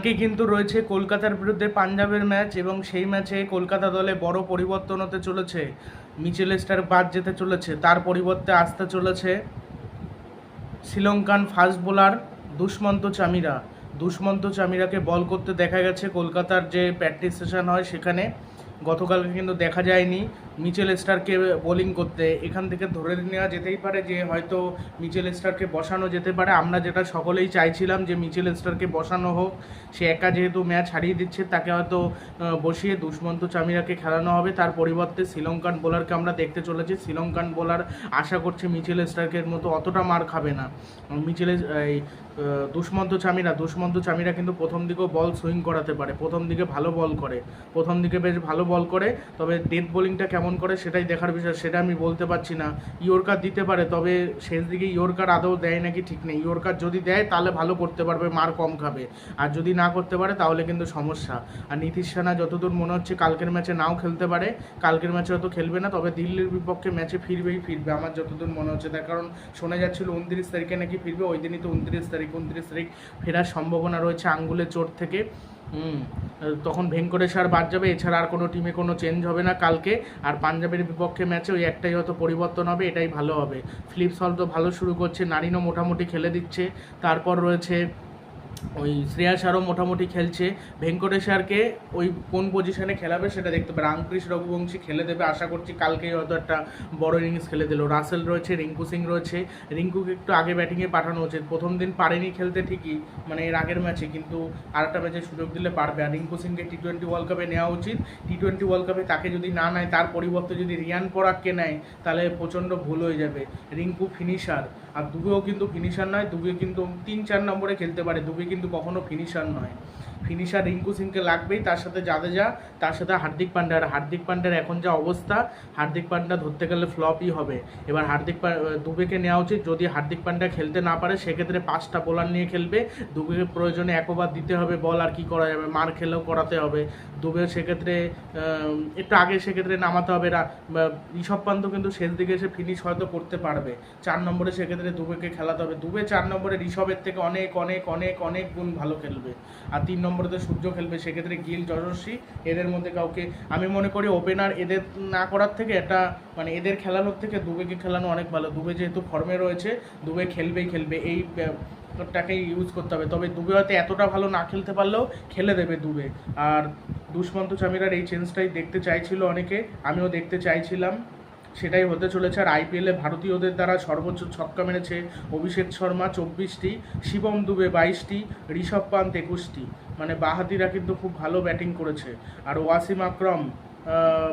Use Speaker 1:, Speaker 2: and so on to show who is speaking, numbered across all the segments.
Speaker 1: আজকে কিন্তু রয়েছে কলকাতার বিরুদ্ধে পাঞ্জাবের ম্যাচ এবং সেই ম্যাচে কলকাতা দলে বড় পরিবর্তন হতে চলেছে। মিচেল স্টার বাদ যেতে চলেছে, তার পরিবর্তে আসতে চলেছে শ্রীলঙ্কান ফাস্ট বোলার দুষ্মন্ত চামিরা। দুষ্মন্ত চামিরাকে বল করতে দেখা গেছে কলকাতার যে প্র্যাকটিস সেশন হয় সেখানে। গতকালকে কিন্তু দেখা যায়নি। মিচেল স্টারকে বোলিং করতে, এখান থেকে ধরে নেওয়া যেতেই পারে যে হয়তো মিচেল স্টারকে বসানো যেতে পারে। আমরা যেটা সকলেই চাইছিলাম যে মিচেল স্টারকে বসানো হোক। সে একা যেহেতু ম্যাচ হারিয়ে দিচ্ছে, তাকে হয়তো বসিয়ে দুষ্মন্ত চামিরাকে খেলানো হবে। তার পরিবর্তে শ্রীলঙ্কান বোলারকে আমরা দেখতে চলেছি। শ্রীলঙ্কান বোলার আশা করছে মিচেল স্টার্কের মতো অতটা মার খাবে না। মিচেল, এই দুষ্মন্ত চামিরা দুষ্মন্ত চামিরা কিন্তু প্রথম দিকেও বল সুইং করাতে পারে। প্রথম দিকে ভালো বল করে। প্রথম দিকে বেশ ভালো বল করে। তবে ডেথ বোলিংটা কেমন করে সেটাই দেখার বিষয়, সেটা আমি বলতে পারছি না। ইয়র্কার দিতে পারে, তবে শেষ দিকে ইয়র্কার আদৌ দেয় নাকি ঠিক নেই। ইয়র্কার যদি দেয়, তাহলে ভালো করতে পারবে, মার কম খাবে। আর যদি না করতে পারে, তাহলে কিন্তু সমস্যা। আর নীতিশ সেনা যতদূর মনে হচ্ছে, কালকের ম্যাচে নাও খেলতে পারে। কালকের ম্যাচে হয়তো খেলবে না, তবে দিল্লির বিপক্ষে ম্যাচে ফিরবেই ফিরবে, আমার যতদূর মনে হচ্ছে। তার কারণ শোনা যাচ্ছিল উনত্রিশ তারিখে নাকি ফিরবে, ওই দিনই তো উনত্রিশ তারিখ উনত্রিশ তারিখ ফেরার সম্ভাবনা রয়েছে আঙ্গুলের চোট থেকে। হুম। তখন ভেঙ্কটেশ আর বাদ যাবে, এছাড়া আর কোনো টিমে কোনো চেঞ্জ হবে না কালকে। আর পাঞ্জাবের বিপক্ষে ম্যাচে ওই একটাই হয়তো পরিবর্তন হবে, এটাই ভালো হবে। ফিলিপস হল তো ভালো শুরু করছে নারিনও মোটামুটি খেলে দিচ্ছে। তারপর রয়েছে ওই শ্রেয়া আরও মোটামুটি খেলছে। ভেঙ্কটেশ্বরকে ওই কোন পজিশনে খেলাবে সেটা দেখতে পারে আঙ্কৃশ রঘুবংশী খেলে দেবে। আশা করছি কালকেই হয়তো একটা বড় ইনিংস খেলে দিল। রাসেল রয়েছে, রিঙ্কু সিং রয়েছে। রিঙ্কুকে একটু আগে ব্যাটিংয়ে পাঠানো উচিত। প্রথম দিন পারেনি খেলতে ঠিকই মানে এর আগের ম্যাচে কিন্তু আরেকটা ম্যাচে সুযোগ দিলে পারবে। আর রিঙ্কু সিংকে টি টোয়েন্টি ওয়ার্ল্ড কাপে নেওয়া উচিত। টি টোয়েন্টি ওয়ার্ল্ড কাপে তাকে যদি না নেয়, তার পরিবর্তে যদি রিয়ান পরাগকে নেয়, তাহলে প্রচণ্ড ভুল হয়ে যাবে। রিঙ্কু ফিনিশার আর দুবেও কিন্তু ফিনিশার নয় দুবে কিন্তু তিন চার নম্বরে খেলতে পারে। দুবে কিন্তু কখনো ফিনিশার নয়। ফিনিশার রিঙ্কু সিংকে লাগবেই, তার সাথে জাদেজা, তার সাথে হার্দিক পান্ডা। আর হার্দিক পান্ডার এখন যা অবস্থা, হার্দিক পান্ডা ধরতে গেলে ফ্লপই হবে। এবার হার্দিক দুবেকে নেওয়া উচিত। যদি হার্দিক পান্ডা খেলতে না পারে, সেক্ষেত্রে পাঁচটা বোলার নিয়ে খেলবে। দুবেকে প্রয়োজনে এক ওভার দিতে হবে বল আর কি করা যাবে? মার খেলেও করাতে হবে। দুবে সেক্ষেত্রে একটু আগে সেক্ষেত্রে নামাতে হবে। ঋষভ পান্ত কিন্তু শেষ দিকে এসে ফিনিশ হয়তো করতে পারবে। চার নম্বরে সেক্ষেত্রে দুবেকে খেলাতে হবে। দুবে চার নম্বরে ঋষভের থেকে অনেক অনেক অনেক অনেক গুণ ভালো খেলবে। আর তিন নম্বরে তো সূর্য খেলবে, সেক্ষেত্রে গিল যশস্বী এদের মধ্যে কাউকে, আমি মনে করি ওপেনার এদের না করার থেকে এটা মানে এদের খেলানোর থেকে দুবেকে খেলানো অনেক ভালো। দুবে যেহেতু ফর্মে রয়েছে, দুবে খেলবেই খেলবে, এই টাকেই ইউজ করতে হবে। তবে দুবে হয়তো এতটা ভালো না খেলতে পারলেও খেলে দেবে দুবে। আর দুষ্মন্ত চামিরার এই চেঞ্জটাই দেখতে চাইছিল অনেকে, আমিও দেখতে চাইছিলাম। সেটাই হতে চলেছে। আর আইপিএলে ভারতীয়দের দ্বারা সর্বোচ্চ ছক্কা মেরেছে অভিষেক শর্মা চব্বিশটি, শিবম দুবে বাইশটি, ঋষভ পান্ত একুশটি। মানে বাহাতিরা কিন্তু খুব ভালো ব্যাটিং করেছে। আর ওয়াসিম আকরম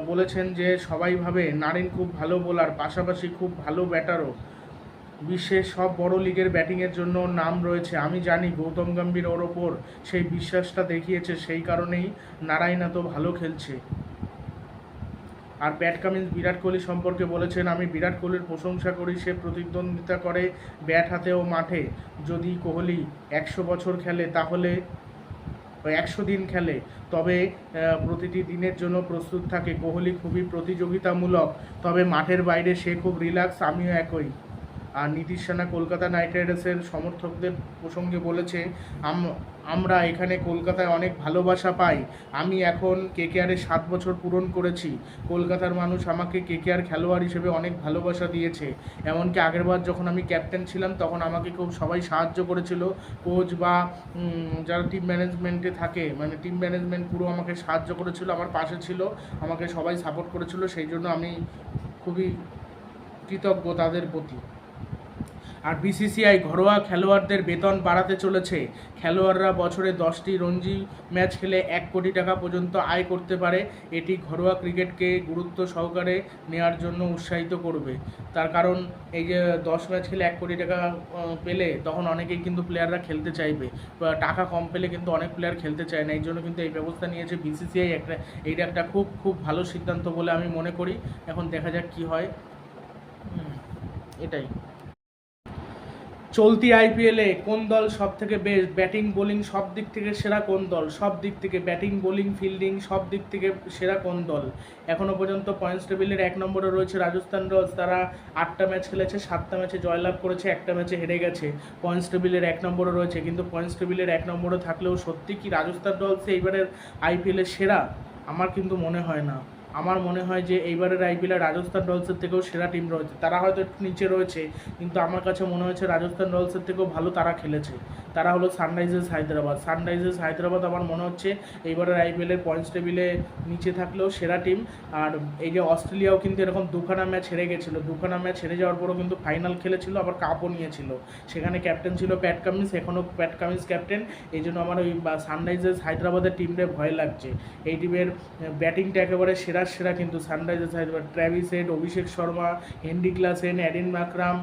Speaker 1: বলেছেন যে সবাই ভাবে নারিন খুব ভালো বোলার, পাশাপাশি খুব ভালো ব্যাটারও। বিশ্বের সব বড় লিগের ব্যাটিংয়ের জন্য নাম রয়েছে। আমি জানি গৌতম গম্ভীর ওর ওপর সেই বিশ্বাসটা দেখিয়েছে, সেই কারণেই নারায়ণ এত ভালো খেলছে। আর ব্যাট কামিন্স বিরাট কোহলি সম্পর্কে বলেছেন, আমি বিরাট কোহলির প্রশংসা করি, সে প্রতিদ্বন্দ্বিতা করে ব্যাট হাতে ও মাঠে। যদি কোহলি একশো বছর খেলে তাহলে, একশো দিন খেলে, তবে প্রতিটি দিনের জন্য প্রস্তুত থাকে। কোহলি খুবই প্রতিযোগিতামূলক, তবে মাঠের বাইরে সে খুব রিল্যাক্স, আমিও একই। আর নীতিশ সেনা কলকাতা নাইট রাইডার্সের সমর্থকদের প্রসঙ্গে বলেছে, আম- আমরা এখানে কলকাতায় অনেক ভালোবাসা পাই। আমি এখন কেকেআরে সাত বছর পূরণ করেছি। কলকাতার মানুষ আমাকে কেকেআর খেলোয়াড় হিসেবে অনেক ভালোবাসা দিয়েছে। এমনকি আগেরবার যখন আমি ক্যাপ্টেন ছিলাম, তখন আমাকে খুব সবাই সাহায্য করেছিল। কোচ বা যারা টিম ম্যানেজমেন্টে থাকে মানে টিম ম্যানেজমেন্ট পুরো আমাকে সাহায্য করেছিল, আমার পাশে ছিল, আমাকে সবাই সাপোর্ট করেছিল। সেই জন্য আমি খুবই কৃতজ্ঞ তাদের প্রতি। আর বিসিসিআই ঘরোয়া খেলোয়াড়দের বেতন বাড়াতে চলেছে। খেলোয়াড়রা বছরে দশটি রঞ্জি ম্যাচ খেলে এক কোটি টাকা পর্যন্ত আয় করতে পারে। এটি ঘরোয়া ক্রিকেটকে গুরুত্ব সহকারে নেওয়ার জন্য উৎসাহিত করবে। তার কারণ, এই যে দশ ম্যাচ খেলে এক কোটি টাকা পেলে তখন অনেকেই কিন্তু প্লেয়াররা খেলতে চাইবে। টাকা কম পেলে কিন্তু অনেক প্লেয়ার খেলতে চায় না। এই জন্য কিন্তু এই ব্যবস্থা নিয়েছে বিসিসিআই একটা, এইটা একটা খুব খুব ভালো সিদ্ধান্ত বলে আমি মনে করি। এখন দেখা যাক কি হয়। এটাই। চলতি আইপিএলে কোন দল সব থেকে বেস্ট ব্যাটিং, বোলিং সব দিক থেকে সেরা কোন দল? সব দিক থেকে ব্যাটিং, বোলিং, ফিল্ডিং সব দিক থেকে সেরা কোন দল? এখনও পর্যন্ত পয়েন্টস টেবিলের এক নম্বরে রয়েছে রাজস্থান রয়্যালস। তারা আটটা ম্যাচ খেলেছে, সাতটা ম্যাচে জয়লাভ করেছে, একটা ম্যাচে হেরে গেছে। পয়েন্টস টেবিলের এক নম্বরে রয়েছে, কিন্তু পয়েন্টস টেবিলের এক নম্বরে থাকলেও সত্যি কি রাজস্থান রয়্যালস এইবারের আইপিএলের সেরা? আমার কিন্তু মনে হয় না। আমার মনে হয় যে এইবারের আইপিএলে রাজস্থান রয়্যালসের থেকেও সেরা টিম রয়েছে। তারা হয়তো একটু নিচে রয়েছে, কিন্তু আমার কাছে মনে হয়েছে রাজস্থান রয়্যালসের থেকেও ভালো তারা খেলেছে। তারা হলো সানরাইজার্স হায়দ্রাবাদ। সানরাইজার্স হায়দ্রাবাদ আমার মনে হচ্ছে এইবারের আইপিএলের পয়েন্টস টেবিলে নিচে থাকলেও সেরা টিম আর এই যে অস্ট্রেলিয়াও কিন্তু এরকম দুখানা ম্যাচ হেরে গেছিল। দুখানা ম্যাচ হেরে যাওয়ার পরও কিন্তু ফাইনাল খেলেছিল, আবার কাপও নিয়েছিল। সেখানে ক্যাপ্টেন ছিল প্যাট কামিন্স এখনও প্যাট কামিন্স ক্যাপ্টেন এই জন্য আমার ওই সানরাইজার্স হায়দ্রাবাদের টিমটা ভয় লাগছে। এই টিমের ব্যাটিংটা একেবারে সেরা সেরা কিন্তু Sunrisers Hyderabad. Travis Head, Abhishek Sharma, Heinrich Klaasen, Aiden Markram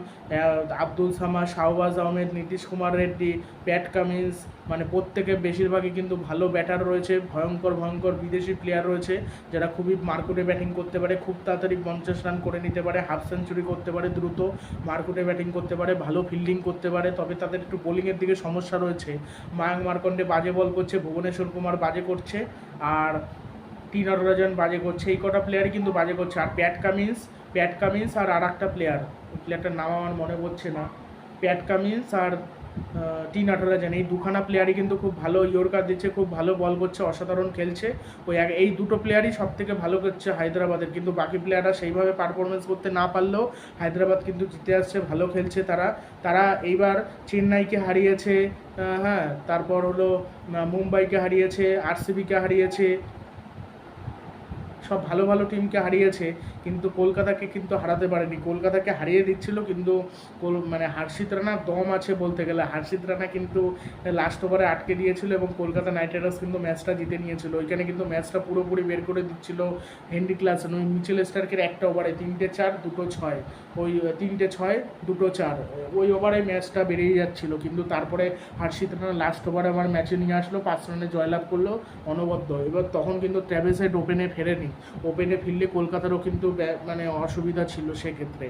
Speaker 1: Abdul Samad Shahbaz Ahmed, Nitish Kumar Reddy Pat Cummins মানে প্রত্যেকে বেশিরভাগই কিন্তু ভালো ব্যাটার রয়েছে, ভয়ঙ্কর ভয়ঙ্কর বিদেশি প্লেয়ার রয়েছে, যারা খুবই মার্কুটে ব্যাটিং করতে পারে, খুব তাড়াতাড়ি পঞ্চাশ রান করে নিতে পারে হাফ সেঞ্চুরি করতে পারে, দ্রুত মার্কুটে ব্যাটিং করতে পারে, ভালো ফিল্ডিং করতে পারে, তবে তাদের একটু বোলিংয়ের দিকে সমস্যা রয়েছে। মায়াঙ্ক মার্কন্ডে বাজে বল করছে, ভুবনেশ্বর কুমার বাজে করছে, আর টি নটরাজন বাজে করছে, এই কটা প্লেয়ারই কিন্তু বাজে করছে। আর প্যাট কামিন্স প্যাট কামিন্স আর আর একটা প্লেয়ার প্লেয়ারটার নাম আমার মনে পড়ছে না। প্যাট কামিন্স আর টি নটরাজন এই দুখানা প্লেয়ারই কিন্তু খুব ভালো ইয়র্কার দিচ্ছে, খুব ভালো বল করছে, অসাধারণ খেলছে। ওই এই দুটো প্লেয়ারই সব থেকে ভালো করছে হায়দ্রাবাদের। কিন্তু বাকি প্লেয়াররা সেইভাবে পারফরমেন্স করতে না পারলেও হায়দ্রাবাদ কিন্তু জিতে আসছে, ভালো খেলছে তারা। তারা এইবার চেন্নাইকে হারিয়েছে হ্যাঁ তারপর হলো মুম্বাইকে হারিয়েছে, আরসিবিকে হারিয়েছে সব ভালো ভালো টিমকে হারিয়েছে, কিন্তু কলকাতাকে কিন্তু হারাতে পারেনি। কলকাতাকে হারিয়ে দিচ্ছিল কিন্তু মানে হার্ষিত রানার দম আছে বলতে গেলে। হার্ষিত রানা কিন্তু লাস্ট ওভারে আটকে দিয়েছিল এবং কলকাতা নাইট রাইডার্স কিন্তু ম্যাচটা জিতে নিয়েছিল। ওইখানে কিন্তু ম্যাচটা পুরোপুরি বের করে দিচ্ছিল হেনরি ক্লাসন। ওই মিচেল স্টার্কের একটা ওভারে তিনটে চার, দুটো ছয়। ওই তিনটে ছয়, দুটো চার। ওই ওভারে ম্যাচটা বেরিয়ে যাচ্ছিল। কিন্তু তারপরে হার্ষিত রানা লাস্ট ওভারে আমার ম্যাচে নিয়ে আসলো। পাঁচ রানে জয়লাভ করল অনবদ্য। এবার তখন কিন্তু ট্র্যাভেস হেড ওপেনে ফেরেনি। ওপেনে ফিরলে কলকাতারও কিন্তু মানে অসুবিধা ছিল সেক্ষেত্রে।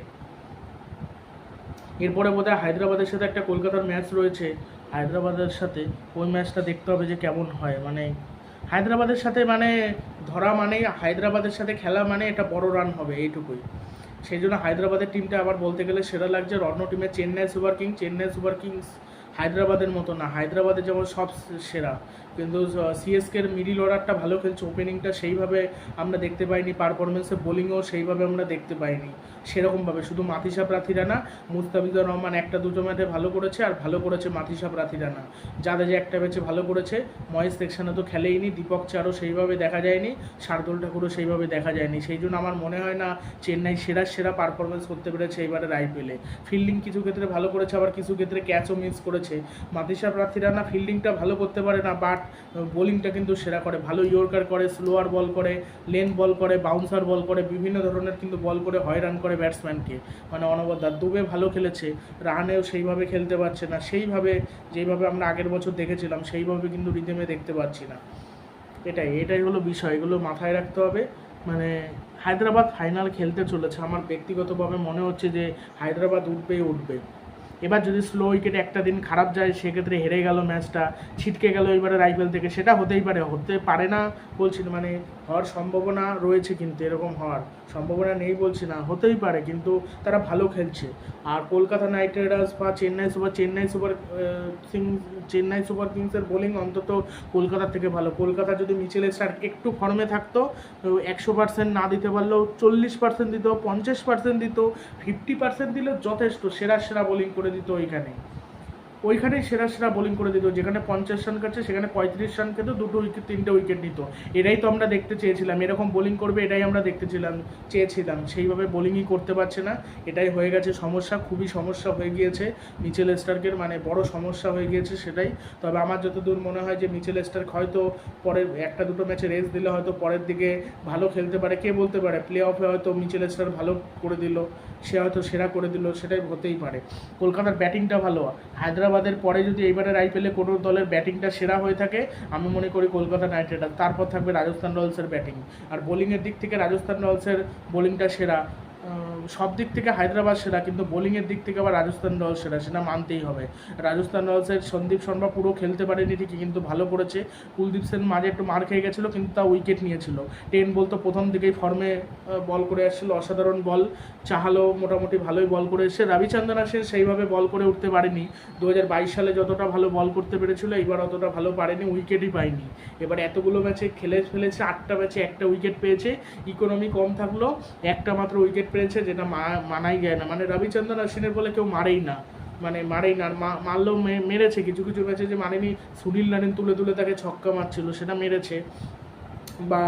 Speaker 1: এরপরে বোধহয় হায়দ্রাবাদের সাথে একটা কলকাতার ম্যাচ রয়েছে। হায়দ্রাবাদের সাথে ওই ম্যাচটা দেখতে হবে যে কেমন হয়। মানে হায়দ্রাবাদের সাথে মানে ধরা মানে হায়দ্রাবাদের সাথে খেলা মানে এটা বড় রান হবে এইটুকুই। সেই জন্য হায়দ্রাবাদের টিমটা আবার বলতে গেলে সেরা লাগছে অন্য টিমে Chennai Super Kings. Chennai Super Kings হায়দ্রাবাদের মতো না। হায়দ্রাবাদের যেমন সব সেরা। কিন্তু সিএসকের মিডিল অর্ডারটা ভালো খেলছে ওপেনিংটা সেইভাবে আমরা দেখতে পাইনি পারফরমেন্সে বোলিংও সেইভাবে আমরা দেখতে পাইনি, সেরকমভাবে। শুধু মাথিসা প্রার্থীরা না, মুস্তাফিজুর রহমান একটা দুটো ম্যাচে ভালো করেছে আর ভালো করেছে মাথিসা প্রার্থীরা না। যাদের যে একটা ম্যাচে ভালো করেছে, মহেশ সেকশনে তো খেলেইনি, দীপক চারও সেইভাবে দেখা যায়নি, শার্দুল ঠাকুরও সেইভাবে দেখা যায়নি। সেই জন্য আমার মনে হয় না, চেন্নাই সেরা সেরা পারফরমেন্স করতে পেরেছে এবারের আইপিএলে ফিল্ডিং কিছু ক্ষেত্রে ভালো করেছে, আবার কিছু ক্ষেত্রে ক্যাচও মিস করেছে। মাথিসা প্রার্থীরা না ফিল্ডিংটা ভালো করতে পারে না বাট বোলিংটা কিন্তু সেরা করে। ভালো ইয়র্কার করে স্লোয়ার বল করে লেন বল করে বাউন্সার বল করে, বিভিন্ন ধরনের কিন্তু বল করে হয়রান করে ব্যাটসম্যানকে মানে অনবদ্য। দুবে ভালো খেলেছে, রানেও সেইভাবে খেলতে পারছে না। সেইভাবে যেইভাবে আমরা আগের বছর দেখেছিলাম, সেইভাবে কিন্তু রিদেমে দেখতে পাচ্ছি না। এটাই এটাই হলো বিষয়। এগুলো মাথায় রাখতে হবে। মানে হায়দ্রাবাদ ফাইনাল খেলতে চলেছে। আমার ব্যক্তিগতভাবে মনে হচ্ছে যে হায়দ্রাবাদ উঠবেই উঠবে। এবার যদি স্লো উইকেট একটা দিন খারাপ যায়, সেক্ষেত্রে হেরে গেল ম্যাচটা ছিটকে গেল এবারে আইপিএল থেকে, সেটা হতেই পারে। হতে পারে না বলছি না মানে হওয়ার সম্ভাবনা রয়েছে কিন্তু এরকম হওয়ার। সম্ভাবনা নেই বলছি না, হতেই পারে, কিন্তু তারা ভালো খেলছে। আর কলকাতা নাইট রাইডার্স বা Chennai Super Chennai Super Kings Chennai Super কিংসের বোলিং অন্তত কলকাতার থেকে ভালো। কলকাতা যদি মিচেল স্টার্ক একটু ফর্মে থাকতো একশো পার্সেন্ট না দিতে পারলেও চল্লিশ পার্সেন্ট দিত, পঞ্চাশ পার্সেন্ট দিত ফিফটি পার্সেন্ট দিলে যথেষ্ট সেরা সেরা বোলিং করে দিত ওইখানে ওইখানেই সেরা সেরা বোলিং করে দিত, যেখানে পঞ্চাশ রান কাটছে, সেখানে পঁয়ত্রিশ রান খেত, দুটো উইকেট তিনটে উইকেট নিত। এটাই তো আমরা দেখতে চেয়েছিলাম, এরকম বোলিং করবে এটাই আমরা দেখতে ছিলাম, চেয়েছিলাম। সেইভাবে বোলিংই করতে পারছে না, এটাই হয়ে গেছে সমস্যা, খুবই সমস্যা হয়ে গিয়েছে। মিচেল স্টার্কের মানে বড় সমস্যা হয়ে গিয়েছে সেটাই। তবে আমার যতদূর মনে হয় যে মিচেল স্টার্ক হয়তো পরের একটা দুটো ম্যাচে রেস দিলে হয়তো পরের দিকে ভালো খেলতে পারে, কে বলতে পারে প্লে অফে হয়তো মিচেল স্টার ভালো করে দিল, সে হয়তো সেরা করে দিল, সেটাই হতেই পারে। কলকাতার ব্যাটিংটা ভালো হায়দ্রাবাদের পরে যদি এইবারের আইপিএলে কোনো দলের ব্যাটিংটা সেরা হয়ে থাকে, আমি মনে করি কলকাতা নাইট রাইডার্স। তারপর থাকবে রাজস্থান রয়্যালসের ব্যাটিং। আর বোলিংয়ের দিক থেকে রাজস্থান রয়্যালসের বোলিংটা সেরা। সব দিক থেকে হায়দ্রাবাদ সেরা, কিন্তু বোলিংয়ের দিক থেকে আবার রাজস্থান রয়্যালস সেরা, সেটা মানতেই হবে। রাজস্থান রয়্যালসের সন্দীপ শর্মা পুরো খেলতে পারেনি, ঠিকই, কিন্তু ভালো করেছে। কুলদীপ সেন মাঝে একটু মার খেয়ে গেছিল, কিন্তু তা উইকেট নিয়েছিল। টেন বল তো প্রথম দিকেই ফর্মে বল করে আসছিল, অসাধারণ বল চাহালো মোটামুটি ভালোই বল করে এসেছে রবিচন্দ্রন আসেন সেইভাবে বল করে উঠতে পারেনি। দু হাজার বাইশ সালে যতটা ভালো বল করতে পেরেছিল, এইবার অতটা ভালো পারেনি উইকেটই পায়নি। এবার এতগুলো ম্যাচে খেলে ফেলেছে, আটটা ম্যাচে একটা উইকেট পেয়েছে। ইকোনমি কম থাকলেও একটা মাত্র উইকেট পেয়েছে যেটা মানাই যায় না। মানে রবিচন্দ্রন অশ্বিনের বলে কেউ মারেই না। মানে মারেই না। মারলেও মেরেছে। কিছু কিছু ম্যাচে যে মানেনি সুনীল নারিন তুলে তুলে তাকে ছক্কা মারছিল, সেটা মেরেছে। বা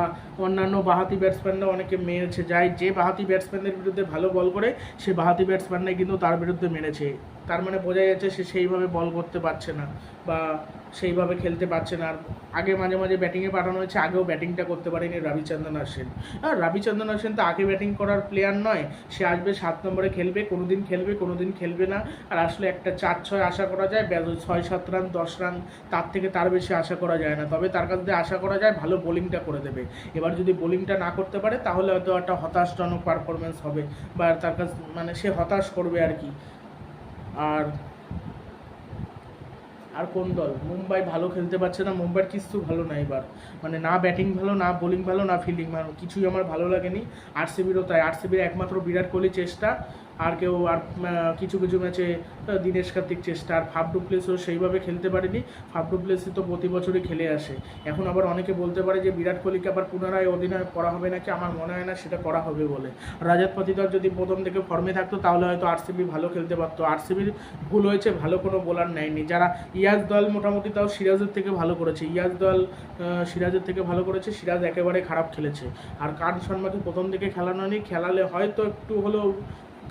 Speaker 1: অন্যান্য বাহাতি ব্যাটসম্যানরা অনেকে মেরেছে। যাই যে বাহাতি ব্যাটসম্যানদের বিরুদ্ধে ভালো বল করে, সে বাহাতি ব্যাটসম্যানরাই কিন্তু তার বিরুদ্ধে মেরেছে। তার মানে বোঝা যাচ্ছে সে সেইভাবে বল করতে পারছে না বা সেইভাবে খেলতে পারছে না। আর আগে মাঝে মাঝে ব্যাটিংয়ে পাঠানো হয়েছে, আগেও ব্যাটিংটা করতে পারেনি রবিচন্দ্রন অশ্বিন আর রবিচন্দ্রন অশ্বিন তো আগে ব্যাটিং করার প্লেয়ার নয়, সে আসবে সাত নম্বরে খেলবে কোনো দিন খেলবে কোনো দিন খেলবে না। আর আসলে একটা চার ছয় আশা করা যায় ছয় সাত রান, দশ রান, তার থেকে তার বেশি আশা করা যায় না। তবে তার কাছ থেকে আশা করা যায়, ভালো বোলিংটা করে দেবে। এবার যদি বোলিংটা না করতে পারে, তাহলে হয়তো একটা হতাশজনক পারফরমেন্স হবে। বা তার কাছ মানে সে হতাশ করবে আর কি। আর আর কোন দল? মুম্বাই ভালো খেলতে পারছে না, মুম্বাইয়ের কিছু ভালো না এবার। মানে না ব্যাটিং ভালো, না বোলিং ভালো, না ফিল্ডিং ভালো, কিছুই আমার ভালো লাগেনি। আরসিবিরও তাই। আরসিবির একমাত্র বিরাট কোহলি চেষ্টা আর কেউ আর কিছু কিছু ম্যাচে দীনেশ কার্তিক চেষ্টা, আর ফাফ ডুপ্লেসও সেইভাবে খেলতে পারেনি। ফাফ ডুপ্লেসি তো প্রতি বছরই খেলে আসে। এখন আবার অনেকে বলতে পারে যে বিরাট কোহলিকে আবার পুনরায় অধিনায়ক করা হবে নাকি? আমার মনে হয় না সেটা করা হবে বলে। রাজাত পাতিদার যদি প্রথম থেকে ফর্মে থাকতো, তাহলে হয়তো আরসিবি ভালো খেলতে পারতো। আরসিবির ভুল হয়েছে, ভালো কোনো বোলার নেয়নি। যারা ইয়াজ দল মোটামুটি তাও সিরাজের থেকে ভালো করেছে। ইয়াজ দল সিরাজের থেকে ভালো করেছে, সিরাজ একেবারে খারাপ খেলেছে। আর কান শর্মাকে প্রথম দিকে খেলানো হয়নি। খেলালে হয়তো একটু হলেও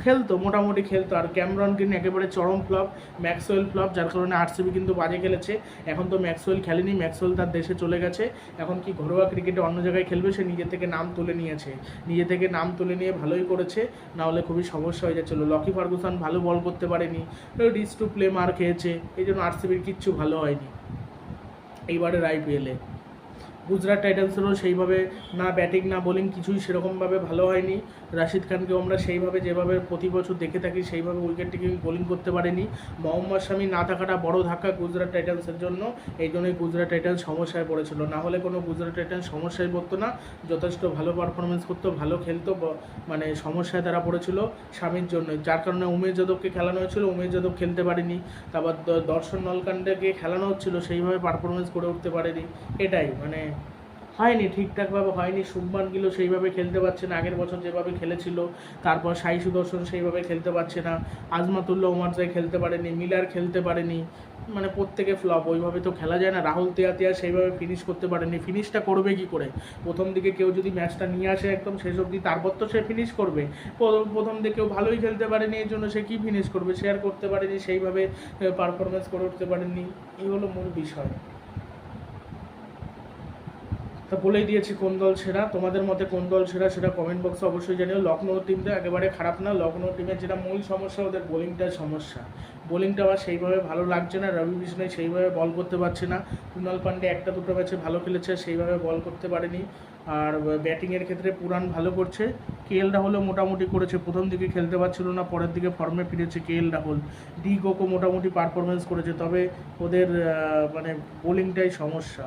Speaker 1: খেলতো, মোটামুটি খেলতো। আর ক্যামরন গ্রিন একেবারে চরম ফ্লপ, ম্যাক্সওয়েল ফ্লপ, যার কারণে আরসিবি কিন্তু বাজে খেলেছে। এখন তো ম্যাক্সওয়েল খেলেনি, ম্যাক্সওয়েল তার দেশে চলে গেছে। এখন কি ঘরোয়া ক্রিকেটে অন্য জায়গায় খেলবে, সে নিজে থেকে নাম তুলে নিয়েছে। নিজে থেকে নাম তুলে নিয়ে ভালোই করেছে না হলে খুবই সমস্যা হয়ে যাচ্ছিল। লকি ফার্গুসন ভালো বল করতে পারেনি রিস টু প্লে মার খেয়েছে, এই জন্য আরসিবির কিচ্ছু ভালো হয়নি। এইবারের আইপিএলে গুজরাট টাইটান্সেরও সেইভাবে না ব্যাটিং, না বোলিং কিছুই সেরকমভাবে ভালো হয়নি। রাশিদ খানকেও আমরা সেইভাবে, যেভাবে প্রতি বছর দেখে থাকি, সেইভাবে উইকেট টেকিং বোলিং করতে পারেনি। মোহাম্মদ শামি না থাকাটা বড় ধাক্কা গুজরাট টাইটান্সের জন্য। এই জন্যই গুজরাট টাইটান্স সমস্যায় পড়েছিল। না হলে কোনো গুজরাট টাইটান্স সমস্যায় পড়তো না। যথেষ্ট ভালো পারফরমেন্স করতো, ভালো খেলতো মানে সমস্যায় তারা পড়েছিল স্বামীর জন্য যার কারণে উমেশ যাদবকে খেলানো হয়েছিল, উমেশ যাদব খেলতে পারেনি। তারপর দর্শন নলকান্ডাকে খেলানো হচ্ছিল, সেইভাবে পারফরমেন্স করে উঠতে পারেনি। এটাই মানে হয়নি, ঠিকঠাকভাবে হয়নি। শুভমান গিলও সেইভাবে খেলতে পারছে না, আগের বছর যেভাবে খেলেছিল, তারপর সাই সুদর্শন সেইভাবে খেলতে পারছে না, আজমাতুল্লাহ ওমারজাই খেলতে পারেনি, মিলার খেলতে পারেনি মানে প্রত্যেকে ফ্লপ, ওইভাবে তো খেলা যায় না। রাহুল তেয়াতিয়া সেইভাবে ফিনিশ করতে পারেনি। ফিনিশটা করবে কি করে? প্রথম দিকে কেউ যদি ম্যাচটা নিয়ে আসে একদম শেষ অবধি, তারপর তো সে ফিনিশ করবে। প্রথম দিকে কেউ ভালোই খেলতে পারেনি, এর জন্য সে কী ফিনিশ করবে? শেয়ার করতে পারেনি, সেইভাবে পারফরমেন্স করে উঠতে পারেনি। এই হলো মূল বিষয়। তা বলেই দিয়েছি কোন দল সেরা, তোমাদের মতে কোন দল সেরা সেটা কমেন্ট বক্সে অবশ্যই জানিও। লখনৌ টিমটা একেবারে খারাপ না, লখনৌ টিমের যেটা মূল সমস্যা, ওদের বোলিংটার সমস্যা। বোলিংটা আবার সেইভাবে ভালো লাগছে না, রবি বিষ্ণয় সেইভাবে বল করতে পারছে না। কুণাল পান্ডে একটা দুটো ম্যাচে ভালো খেলেছে, সেইভাবে বল করতে পারেনি। আর ব্যাটিংয়ের ক্ষেত্রে পুরাণ ভালো করছে। কে এল রাহুলও মোটামুটি করেছে, প্রথম দিকে খেলতে পারছিল না, পরের দিকে ফর্মে ফিরেছে কে এল রাহুল ডি গোকো মোটামুটি পারফরমেন্স করেছে, তবে ওদের মানে বোলিংটাই সমস্যা।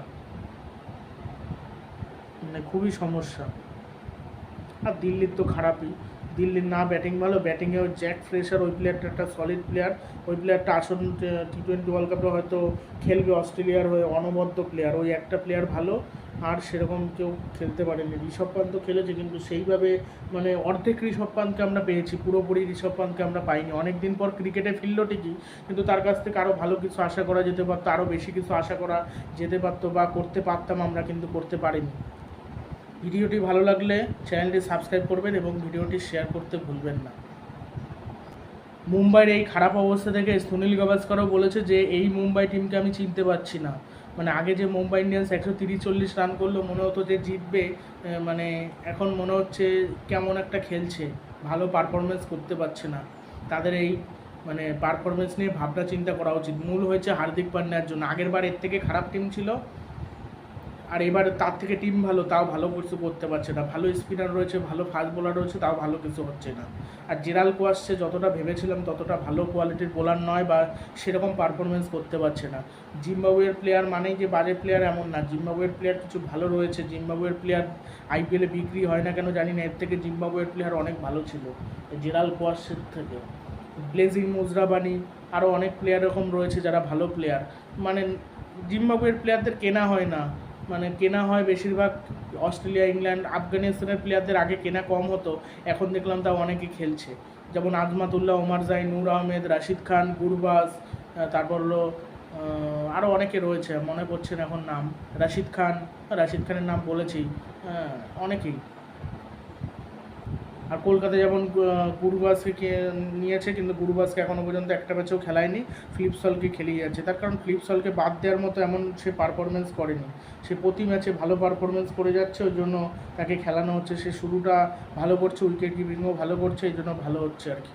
Speaker 1: মানে খুবই সমস্যা। আর দিল্লির তো খারাপই। দিল্লির না ব্যাটিং ভালো ব্যাটিংয়েও জ্যাক ফ্রেশার ওই প্লেয়ারটা একটা সলিড প্লেয়ার ওই প্লেয়ারটা আসন টি টোয়েন্টি ওয়ার্ল্ড কাপে হয়তো খেলবে অস্ট্রেলিয়ার হয়ে, অনবদ্য প্লেয়ার ওই একটা প্লেয়ার ভালো, আর সেরকম কেউ খেলতে পারেনি। ঋষভ পান্ত খেলেছে, কিন্তু সেইভাবে মানে অর্ধেক ঋষভ পান্তকে আমরা পেয়েছি। পুরোপুরি ঋষভ পান্তকে আমরা পাইনি। অনেক দিন পর ক্রিকেটে ফিরল ঠিকই, কিন্তু তার কাছ থেকে আরও ভালো কিছু আশা করা যেতে পারতো আরও বেশি কিছু আশা করা যেতে পারতো বা করতে পারতাম আমরা, কিন্তু করতে পারিনি। ভিডিওটি ভালো লাগলে চ্যানেলটি সাবস্ক্রাইব করবেন এবং ভিডিওটি শেয়ার করতে ভুলবেন না। মুম্বাইয়ের এই খারাপ অবস্থা থেকে সুনীল গাভাস্করও বলেছে যে, এই মুম্বাই টিমকে আমি চিনতে পারছি না। মানে আগে যে মুম্বাই ইন্ডিয়ান্স একশো তিরিশ চল্লিশ রান করল, মনে হতো যে জিতবে। মানে এখন মনে হচ্ছে কেমন একটা খেলছে। ভালো পারফরমেন্স করতে পারছে না। তাদের এই মানে পারফরমেন্স নিয়ে ভাবনা চিন্তা করা উচিত। মূল হয়েছে হার্দিক পান্ড্যার জন্য। আগের বার এর থেকে খারাপ টিম ছিল। আর এবার তার থেকে টিম ভালো, তাও ভালো কিছু করতে পারছে না। ভালো স্পিনার রয়েছে, ভালো ফাস্ট বোলার রয়েছে, তাও ভালো কিছু হচ্ছে না। আর জেরাল কোয়াসে যতটা ভেবেছিলাম ততটা ভালো কোয়ালিটির বোলার নয় বা সেরকম পারফরমেন্স করতে পারছে না। জিম্বাবুয়ের প্লেয়ার মানেই যে বাজে প্লেয়ার এমন না। জিম্বাবুয়ের প্লেয়ার কিছু ভালো রয়েছে, জিম্বাবুয়ের প্লেয়ার আইপিএলে বিক্রি হয় না কেন জানি না, এর থেকে জিম্বাবুয়ের প্লেয়ার অনেক ভালো ছিল। জেরাল কোয়াসের থেকে। ব্লেজিং মুজরাবানি আরও অনেক প্লেয়ার এরকম রয়েছে যারা ভালো প্লেয়ার মানে জিম্বাবুয়ের প্লেয়ারদের কেনা হয় না। মানে কেনা হয় বেশিরভাগ অস্ট্রেলিয়া, ইংল্যান্ড, আফগানিস্তানের প্লেয়ারদের আগে কেনা কম হতো, এখন দেখলাম তা অনেকে খেলছে। যেমন আজমাতুল্লাহ, ওমার জাই, নূর আহমেদ, রাশিদ খান, গুরবাজ তারপর হলো আরও অনেকে রয়েছে, মনে পড়ছে না এখন নাম। রাশিদ খান, রাশিদ খানের নাম বলেছি অনেকেই। আর কলকাতা যেমন গুরুবাসকে নিয়েছে, কিন্তু গুরুবাসকে এখনও পর্যন্ত একটা ম্যাচেও খেলায়নি ফ্লিপসলকে খেলিয়ে যাচ্ছে। তার কারণ ফ্লিপসলকে বাদ দেওয়ার মতো এমন সে পারফরমেন্স করেনি। সে প্রতি ম্যাচে ভালো পারফরমেন্স করে যাচ্ছে, ওই জন্য তাকে খেলানো হচ্ছে। সে শুরুটা ভালো করছে উইকেট কিপিংও ভালো করছে, এই জন্য ভালো হচ্ছে আর কি।